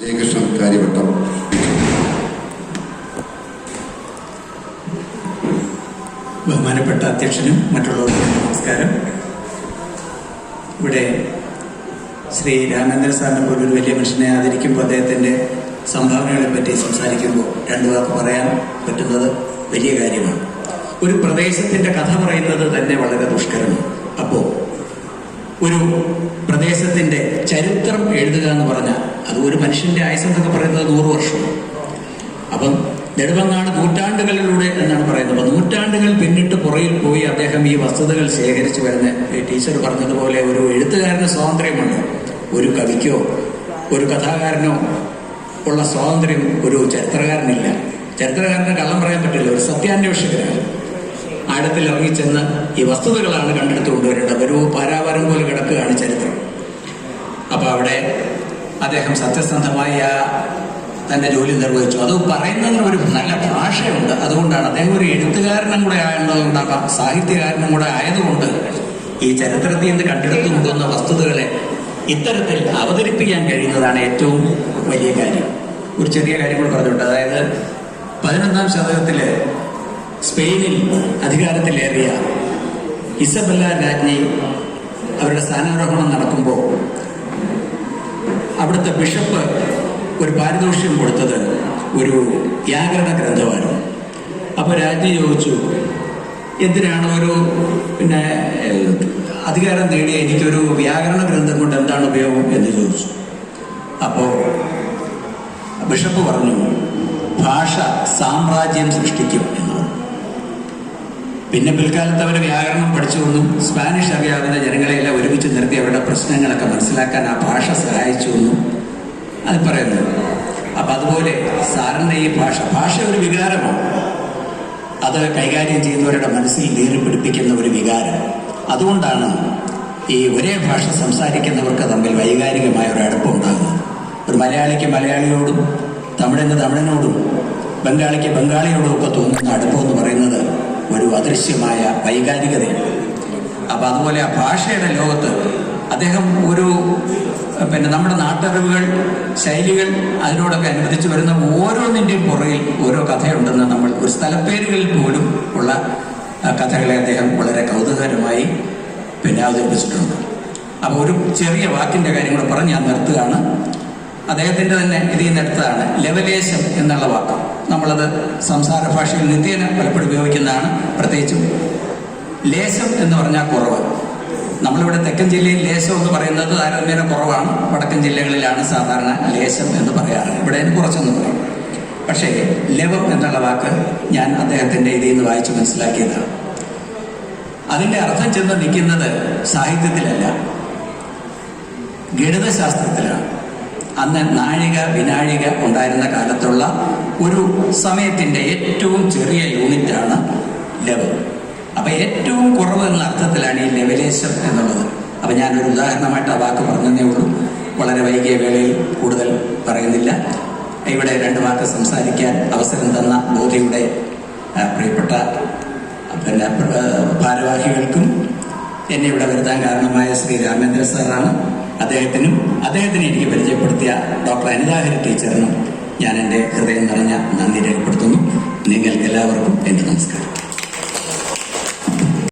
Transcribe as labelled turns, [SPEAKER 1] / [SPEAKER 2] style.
[SPEAKER 1] ജയകൃഷ്ണൻ കാര്യവട്ടം.
[SPEAKER 2] ബഹുമാനപ്പെട്ട അധ്യക്ഷനും മറ്റുള്ളവർക്കും നമസ്കാരം. ഇവിടെ ശ്രീ രാമേന്ദ്ര സാറിനെ പോലൊരു വലിയ മനുഷ്യനെ ആദരിക്കുമ്പോൾ അദ്ദേഹത്തിന്റെ സംഭാവനകളെ പറ്റി സംസാരിക്കുമ്പോൾ രണ്ടു വാക്ക് പറയാൻ പറ്റുന്നത് വലിയ കാര്യമാണ്. ഒരു പ്രദേശത്തിന്റെ കഥ പറയുന്നത് തന്നെ വളരെ ദുഷ്കരമാണ്. അപ്പോൾ ഒരു പ്രദേശത്തിന്റെ ചരിത്രം എഴുതുക എന്ന് പറഞ്ഞാൽ അത് ഒരു മനുഷ്യന്റെ ആയുസ് എന്നൊക്കെ പറയുന്നത് നൂറ് വർഷമാണ്. അപ്പം നെടുമങ്ങാട് നൂറ്റാണ്ടുകളിലൂടെ എന്നാണ് പറയുന്നത്. അപ്പം നൂറ്റാണ്ടുകൾ പിന്നിട്ട് പുറയിൽ പോയി അദ്ദേഹം ഈ വസ്തുതകൾ ശേഖരിച്ചു വരുന്ന ടീച്ചർ പറഞ്ഞതുപോലെ ഒരു എഴുത്തുകാരന് സ്വാതന്ത്ര്യമുണ്ട് ഒരു കവിക്കോ ഒരു കഥാകാരനോ ഉള്ള സ്വാതന്ത്ര്യം ഒരു ചരിത്രകാരനില്ല. ചരിത്രകാരന് കള്ളം പറയാൻ പറ്റില്ല. ഒരു സത്യാന്വേഷകനാണ്. ആഴത്തിൽ ഇറങ്ങിച്ചെന്ന് ഈ വസ്തുതകളാണ് കണ്ടെടുത്ത് കൊണ്ടുവരേണ്ടത്. ഒരു പാരാവാരം പോലെ കിടക്കുകയാണ് ചരിത്രം. അപ്പൊ അവിടെ അദ്ദേഹം സത്യസന്ധമായി ആ തന്റെ ജോലി നിർവഹിച്ചു. അത് പറയുന്നതിന് ഒരു നല്ല ഭാഷയുണ്ട്. അതുകൊണ്ടാണ് അദ്ദേഹം ഒരു എഴുത്തുകാരനും കൂടെ ആയതുകൊണ്ടാകാം സാഹിത്യകാരനും കൂടെ ആയതുകൊണ്ട് ഈ ചരിത്രത്തിൽ നിന്ന് കണ്ടെടുത്തു കൊണ്ടുവന്ന വസ്തുതകളെ ഇത്തരത്തിൽ അവതരിപ്പിക്കാൻ കഴിയുന്നതാണ് ഏറ്റവും വലിയ കാര്യം. ഒരു ചെറിയ കാര്യം കൂടെ പറഞ്ഞിട്ടുണ്ട് അതായത് പതിനൊന്നാം ശതകത്തിൽ സ്പെയിനിൽ അധികാരത്തിലേറിയ ഇസബല്ല രാജ്ഞി അവരുടെ സ്ഥാനാരോഹണം നടക്കുമ്പോൾ അവിടുത്തെ ബിഷപ്പ് ഒരു പാരിതോഷ്യം കൊടുത്തത് ഒരു വ്യാകരണ ഗ്രന്ഥമായിരുന്നു അപ്പോൾ രാജ്ഞി ചോദിച്ചു എന്തിനാണ് ഒരു പിന്നെ അധികാരം നേടിയ എനിക്കൊരു വ്യാകരണ ഗ്രന്ഥം കൊണ്ട് എന്താണ് ഉപയോഗം? എന്ന് ചോദിച്ചു. അപ്പോൾ ബിഷപ്പ് പറഞ്ഞു ഭാഷ സാമ്രാജ്യം സൃഷ്ടിക്കും എന്ന് പറഞ്ഞു. പിന്നെ പിൽക്കാലത്ത് അവർ വ്യാകരണം പഠിച്ചു പഠിച്ചുവെന്നും സ്പാനിഷ് അറിയാവുന്ന ജനങ്ങളെയെല്ലാം ഒരുമിച്ച് നിർത്തി അവരുടെ പ്രശ്നങ്ങളൊക്കെ മനസ്സിലാക്കാൻ ആ ഭാഷ സഹായിച്ചു സഹായിച്ചുവെന്നും അത് പറയുന്നു. അപ്പൊ അതുപോലെ സാറിന്റെ ഈ ഭാഷ ഭാഷ ഒരു വികാരമാണ്. അത് കൈകാര്യം ചെയ്യുന്നവരുടെ മനസ്സിൽ നീറി പിടിപ്പിക്കുന്ന ഒരു വികാരം. അതുകൊണ്ടാണ് ഈ ഒരേ ഭാഷ സംസാരിക്കുന്നവർക്ക് തമ്മിൽ വൈകാരികമായ ഒരു അടുപ്പം ഉണ്ടാകുന്നത്. ഒരു മലയാളിക്ക് മലയാളിയോടും തമിഴിന് തമിഴിനോടും ബംഗാളിക്ക് ബംഗാളിയോടും ഒക്കെ തോന്നുന്ന അടുപ്പം എന്ന് പറയുന്നത് ഒരു അദൃശ്യമായ വൈകാരികതയാണ്. അപ്പം അതുപോലെ ആ ഭാഷയുടെ ലോകത്ത് അദ്ദേഹം ഒരു പിന്നെ നമ്മുടെ നാട്ടറിവുകൾ ശൈലികൾ അതിനോടൊക്കെ അനുവദിച്ചു വരുന്ന ഓരോന്നിന്റെയും പുറകിൽ ഓരോ കഥയുണ്ടെന്ന് നമ്മൾ ഒരു സ്ഥലപ്പേരുകളിൽ പോലും ഉള്ള കഥകളെ അദ്ദേഹം വളരെ കൗതുകകരമായി പിന്നെ അവതരിപ്പിച്ചിട്ടുണ്ട് അപ്പോൾ ഒരു ചെറിയ വാക്കിന്റെ കാര്യം കൂടെ പറഞ്ഞ് ഞാൻ നിർത്തുകയാണ്. അദ്ദേഹത്തിന്റെ തന്നെ ഇതിൽ നിന്ന് എടുത്തതാണ് ലെവലേശം എന്നുള്ള വാക്ക്. നമ്മളത് സംസാര ഭാഷയിൽ നിത്യേന പലപ്പോഴും ഉപയോഗിക്കുന്നതാണ്. പ്രത്യേകിച്ചും ലേശം എന്ന് പറഞ്ഞാൽ കുറവ്. നമ്മളിവിടെ തെക്കൻ ജില്ലയിൽ ലേശം എന്ന് പറയുന്നത് താരതമ്യേന കുറവാണ്. വടക്കൻ ജില്ലകളിലാണ് സാധാരണ ലേശം എന്ന് പറയാറ്. ഇവിടെ കുറച്ചെന്ന് പറയും പക്ഷേ ലവം എന്നുള്ള വാക്ക് ഞാൻ അദ്ദേഹത്തിന്റെ ഇതിൽ നിന്ന് വായിച്ച് മനസ്സിലാക്കിയതാണ്. അതിന്റെ അർത്ഥം ചെന്ന് നിൽക്കുന്നത് സാഹിത്യത്തിലല്ല. ഗണിതശാസ്ത്രത്തിലാണ്. അന്ന് നാഴിക വിനാഴിക ഉണ്ടായിരുന്ന കാലത്തുള്ള ഒരു സമയത്തിന്റെ ഏറ്റവും ചെറിയ യൂണിറ്റാണ് ലെവൽ. അപ്പൊ ഏറ്റവും കുറവ് എന്ന അർത്ഥത്തിലാണ് ഈ ലെവലേശം എന്നുള്ളത്. അപ്പൊ ഞാനൊരു ഉദാഹരണമായിട്ട് ആ വാക്ക് പറഞ്ഞതേ ഉള്ളൂ. വളരെ വൈകിയ വേളയിൽ കൂടുതൽ പറയുന്നില്ല. ഇവിടെ രണ്ട് വാക്ക് സംസാരിക്കാൻ അവസരം തന്ന ബോധിയുടെ പ്രിയപ്പെട്ട പിന്നെ ഭാരവാഹികൾക്കും എന്നെ ഇവിടെ വരുത്താൻ കാരണമായ ശ്രീ രാമേന്ദ്ര സാറാണ്. അദ്ദേഹത്തിനും അദ്ദേഹത്തിന് എനിക്ക് പരിചയപ്പെടുത്തിയ ഡോക്ടർ അനിതാഹരി ടീച്ചറിനും ഞാൻ എന്റെ ഹൃദയം നിറഞ്ഞ നന്ദി രേഖപ്പെടുത്തുന്നു. നിങ്ങൾക്ക് എല്ലാവർക്കും എന്റെ നമസ്കാരം.